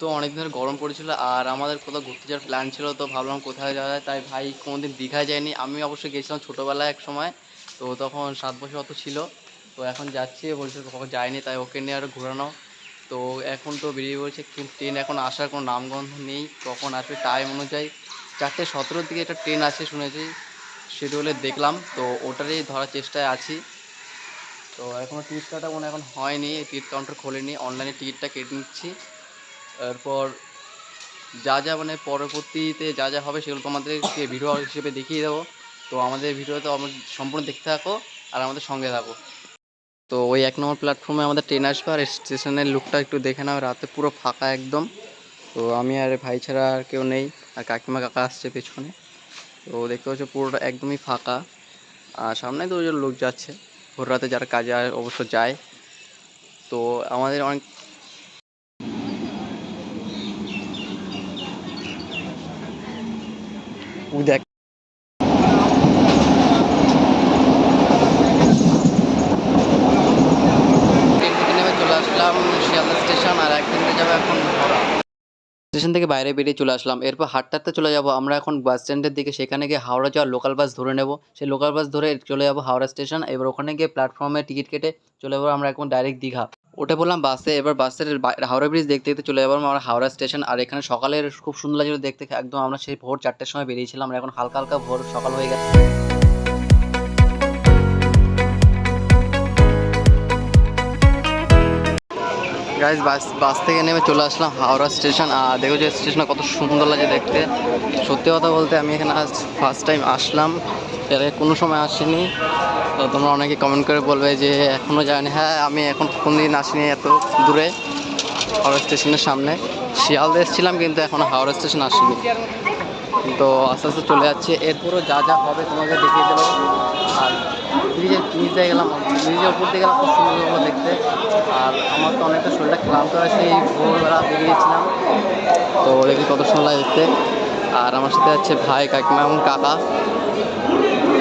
তো অনেক দিনের গরম পড়েছিল আর আমাদের কোথাও ঘুরতে যাওয়ার প্ল্যান ছিল, তো ভাবলাম কোথায় যাওয়া যায়। তাই ভাই কোনোদিন দীঘায় যায়নি। আমি অবশ্যই গেছিলাম ছোটোবেলায় এক সময়, তো তখন সাত বছর অত ছিল। তো এখন যাচ্ছি, বলছে কখন যায়নি, তাই ওকে নিয়ে আরও ঘোরানো তো এখন তো বেরিয়ে পড়েছে ট্রেন এখন আসার কোনো নামগন্ধ নেই। কখন আসবে টাইম অনুযায়ী। চারটে সতেরোর দিকে একটা ট্রেন আছে, শুনেছি। শিডিউলে দেখলাম, তো ওটারই ধরার চেষ্টায় আছি। তো এখনও টিকিট কাটা মনে এখন হয়নি, টিকিট কাউন্টার খোলেনি অনলাইনে টিকিটটা কেটে নিচ্ছি। এরপর যা যা মানে পরবর্তীতে যা যা হবে সেগুলো তোমাদেরকে ভিডিও হিসেবে দেখিয়ে দেবো। তো আমাদের ভিডিওতে সম্পূর্ণ দেখতে থাকো আর আমাদের সঙ্গে থাকো। তো ওই এক নম্বর প্ল্যাটফর্মে আমাদের ট্রেন আসবে আর স্টেশনের লুকটা একটু দেখে নাও, রাতে পুরো ফাঁকা একদম। তো আমি আর ভাই ছাড়া আর কেউ নেই, আর কাকিমা কাকা আসছে পেছনে। তো দেখতে পাচ্ছ পুরোটা একদমই ফাঁকা। আর সামনে তো লোক যাচ্ছে। ভোর রাতে যারা কাজে অবশ্য যায়। তো আমাদের অনেক ওই দেখ ট্রেন থেকে নেমে চলে আসলাম শিয়ালদা স্টেশন আর একদিন যাবে এখন ভরা স্টেশন থেকে বাইরে বেরিয়ে চলে আসলাম। এরপর হাঁটতে চলে যাব। আমরা এখন বাস স্ট্যান্ডের দিকে, সেখানে গিয়ে হাওড়া যাওয়ার লোকাল বাস ধরে নেব। সেই লোকাল বাস ধরে চলে যাব হাওড়া স্টেশন। এবার ওখানে গিয়ে প্ল্যাটফর্মে টিকিট কেটে চলে যাব আমরা এখন ডাইরেক্ট দীঘা। ওটা বললাম বাসে এবার বাসের হাওড়া ব্রিজ দেখতে দেখতে চলে যাব আমরা হাওড়া স্টেশন। আর এখানে সকালের খুব সুন্দর লাগছিল দেখতে। একদম আমরা সেই ভোর চারটের সময় বেরিয়েছিলাম। আমরা এখন হালকা হালকা ভোর সকাল হয়ে গেছে। গাইজ বাস বাস থেকে নেমে চলে আসলাম, হাওড়া স্টেশন আর দেখো যে স্টেশনটা কত সুন্দর লাগে দেখতে। সত্যি কথা বলতে আমি এখানে আজ ফার্স্ট টাইম আসলাম। এর কোনো সময় আসিনি। তো তোমরা অনেকে কমেন্ট করে বলবে যে এখনও যায়নি। হ্যাঁ আমি এখন কোন দিন আসিনি এত দূরে, হাওড়া স্টেশনের সামনে। শিয়ালদা এসেছিলাম, কিন্তু এখন হাওড়া স্টেশন আসিনি। তো আস্তে আস্তে চলে যাচ্ছে। এরপরও যা যা হবে তোমাকে দেখিয়ে দেবো। আর ব্রিজের নিচে গেলাম, ব্রিজের উপর দিয়ে গেলাম, খুব সুন্দর দেখতে। আমার তো অনেকটা শরীরটা ক্লান্ত হয়, সেই ভোরবেলা বেরিয়েছিলাম। তো দেখি কত লাগে দেখতে আর আমার সাথে আছে ভাই, কাকিমা এবং কাকা।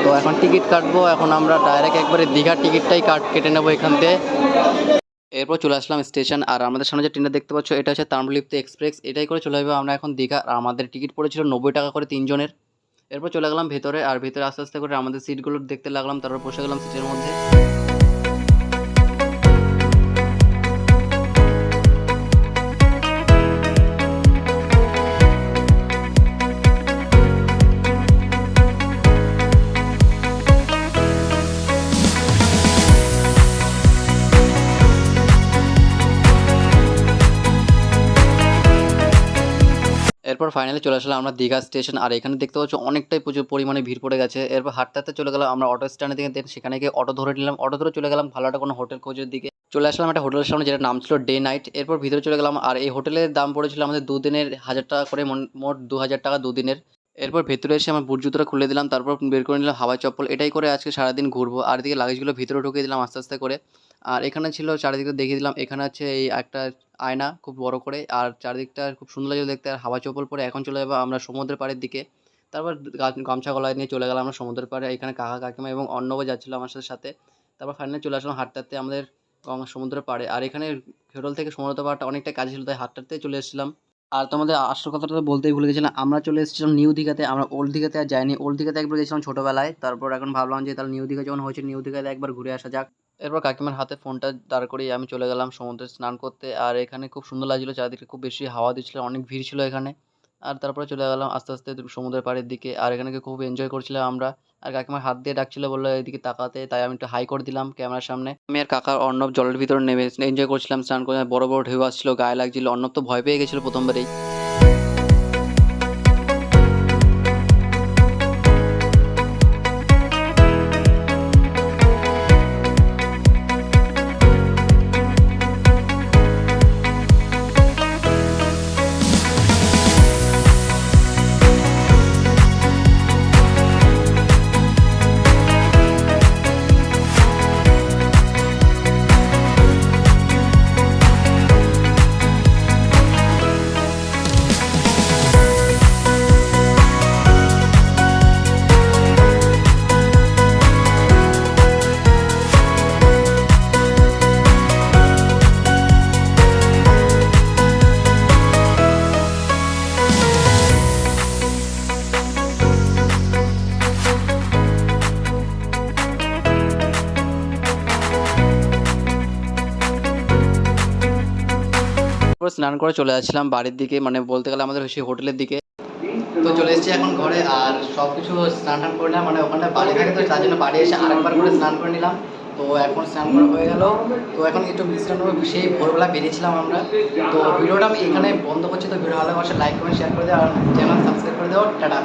তো এখন টিকিট কাটবো, এখন আমরা ডাইরেক্ট একবারে দীঘার টিকিটটাই কাট কেটে নেব এখান থেকে এরপর চলে আসলাম স্টেশন, আর আমাদের সামনে যে ট্রেনটা দেখতে পাচ্ছ, এটা হচ্ছে তাম্রলিপ্ত এক্সপ্রেস। এটাই করে চলে যাব আমরা এখন দীঘা। আর আমাদের টিকিট পড়েছিল নব্বই টাকা করে তিনজনের। এরপর চলে গেলাম ভেতরে, আর ভেতরে আস্তে আস্তে করে আমাদের সিটগুলো দেখতে লাগলাম, তারপর বসে গেলাম সিটের মধ্যে। এরপর ফাইনালি চলে আসলাম আমরা দীঘা স্টেশন আর এখানে দেখতে পাচ্ছ অনেকটাই প্রচুর পরিমাণে ভিড় পড়ে গেছে। এরপর হাঁটতে হাঁটতে চলে গেলাম আমরা অটো স্ট্যান্ডে দিকে দেন সেখানে গিয়ে অটো ধরে নিলাম। অটো ধরে চলে গেলাম ভালো একটা কোনো হোটেল খোঁজের দিকে। চলে আসলাম একটা হোটেলের সামনে যেটা নাম ছিল ডে নাইট এরপর ভিতরে চলে গেলাম, আর এই হোটেলের দাম পড়েছিল আমাদের দুদিনের হাজার টাকা করে মোট দু হাজার টাকা দুদিনের। এরপর ভেতরে এসে আমার বুট জুতোটা খুলে দিলাম, তারপর বের করে নিলাম হাওয়াই চপ্পল। এটাই করে আজকে সারাদিন ঘুরবো। আর এদিকে লাগেজগুলো ভিতরে ঢুকিয়ে দিলাম আস্তে আস্তে করে। আর এখানে ছিল চারিদিকে দেখিয়ে দিলাম। এখানে আছে এই একটা আয়না খুব বড় করে। আর চারিদিকটা খুব সুন্দর লাগছে দেখতে। আর হাওয়া চপ্পল পরে এখন চলে যাব আমরা সমুদ্রের পাড়ের দিকে। তারপর গামছা গলায় নিয়ে চলে গেলাম আমরা সমুদ্রের পাড়ে। এখানে কাকা, কাকিমা এবং অর্ণবও যাচ্ছিল আমার সাথে সাথে। তারপর ফাইনালি চলে আসলাম হাঁটতে আমাদের সমুদ্রের পাড়ে। আর এখানে হোটেল থেকে সমুদ্র পাড়টা অনেকটা কাছে ছিল, তাই হাঁটতে চলে এসেছিলাম। আর তোমাদের আসল কথাটা তো বলতেই ভুলে গেছিলাম, আমরা চলে এসেছিলাম নিউ দীঘাতে। আমরা ওল্ড দীঘাতে আর যাইনি। ওল্ড দীঘাতে একবার গেছিলাম ছোটোবেলায়। তারপর এখন ভাবলাম যে তাহলে নিউ দীঘা যখন হয়েছে, নিউ দীঘাতে একবার ঘুরে আসা যাক। এরপর কাকিমার হাতে ফোনটা দাঁড় করিয়ে আমি চলে গেলাম সমুদ্রে স্নান করতে। আর এখানে খুব সুন্দর লাগছিল, চারিদিকে খুব বেশি হাওয়া দিচ্ছিল, অনেক ভিড় ছিল এখানে। আর তারপরে চলে গেলাম আস্তে আস্তে সমুদ্রের পাড়ের দিকে। আর এখানে খুব এনজয় করছিলাম আমরা। আর কাকিমার হাত দিয়ে ডাকছিল, বলল, এদিকে তাকাতে। তাই আমি একটু হাই করে দিলাম ক্যামেরার সামনে। আমি আর কাকার অর্ণব জলের ভিতরে নেমে এনজয় করছিলাম, স্নান করে বড় বড় ঢেউ আসছিল, গায়ে লাগছিল, অর্ণব তো ভয় পেয়ে গেছিল প্রথমবারেই। তারপর স্নান করে চলে আসছিলাম বাড়ির দিকে মানে বলতে গেলে আমাদের সেই হোটেলের দিকে। তো চলে এসেছি এখন ঘরে আর সব কিছু স্নান টান করে নিলাম মানে ওখানে বাড়ি থাকে তো তার জন্য বাড়ি এসে আরেকবার করে স্নান করে নিলাম। তো এখন স্নান করা হয়ে গেল। তো এখন একটু বিশ্রাম নেব, সেই ভোরবেলা বেরিয়েছিলাম আমরা। তো ভিডিওটা আমি এখানে বন্ধ করছি, তো ভিডিও ভালো লাইক করে শেয়ার করে দেওয়া আর চ্যানেল সাবস্ক্রাইব করে দেওয়া টাটা।